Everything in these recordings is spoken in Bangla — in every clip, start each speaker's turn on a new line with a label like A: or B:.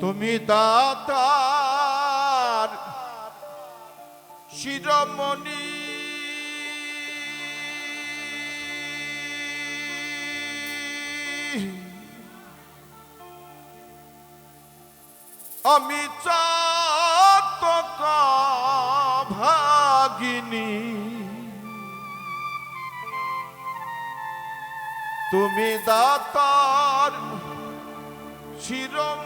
A: তুমি দাতার শিরোমণি। আমি চাতক ভাগিনী। তুমি দাতার শিরোমণি।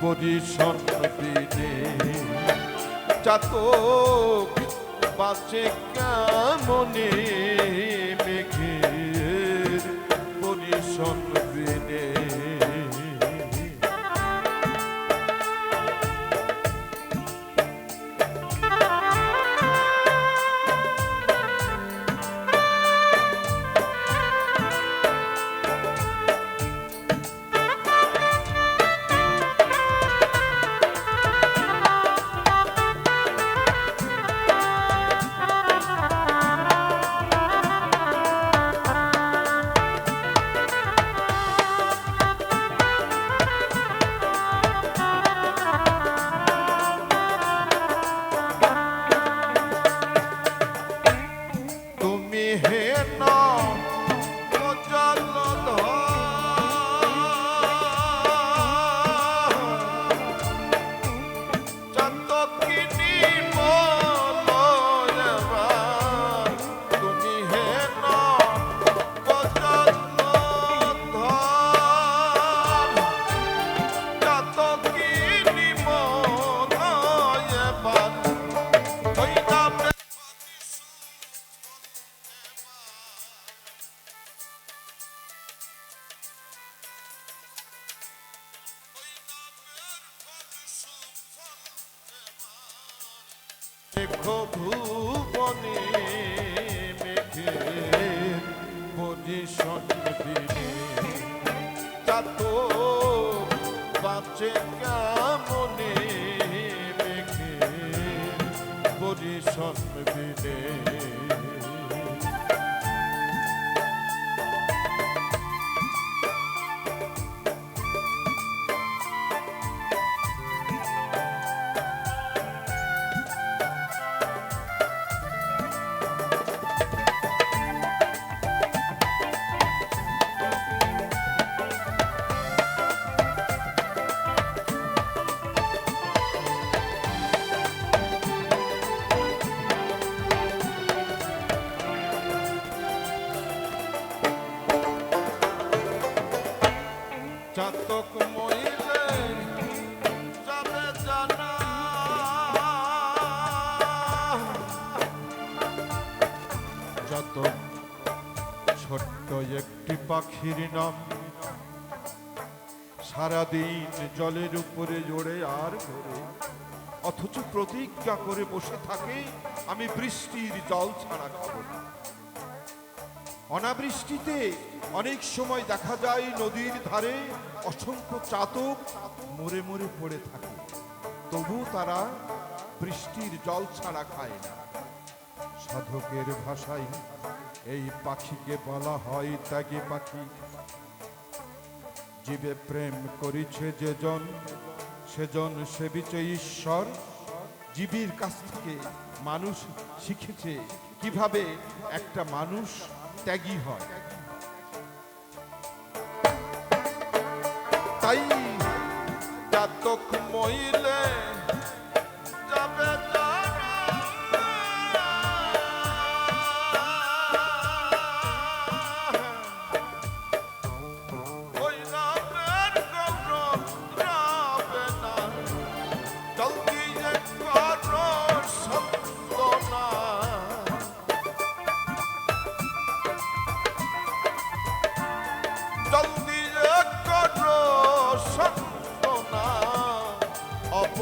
A: পরিশন দিনে চাতক বাঁচে কেমনে মেঘের পরিশন দেখো একটি পাখির নাম। সারাদিন জলের উপরে জোরে আর ঘোরে অথচ প্রতিজ্ঞা করে বসে থাকে, আমি বৃষ্টির জল ছাড়া খাব অনাবৃষ্টিতে অনেক সময় দেখা যায় নদীর ধারে অসংখ্য চাতক মরে মরে পড়ে থাকে, তবু তারা বৃষ্টির জল ছাড়া খায় না। সাধকের ভাষায় এই পাখিকে বলা হয় ত্যাগী পাখি। জীবে প্রেম করিছে যেজন, সেজন সেবিছে ঈশ্বর। জীবীর কাছ থেকে মানুষ শিখেছে কীভাবে একটা মানুষ ত্যাগী হয়। তাই জাতক মইলে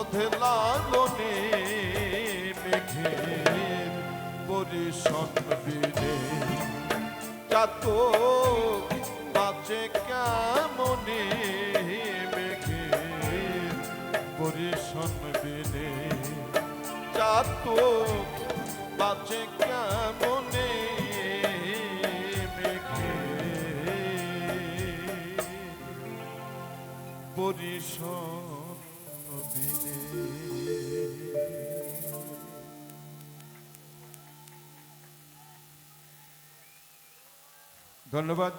B: লালনে মেঘের পরিশন বিনে। চাতক বাঁচে কেমনে মেঘের পরিশন বিনে। চাতক বাঁচে কেমনে মেঘের পরিশন
A: ধন্যবাদ।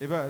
A: এবার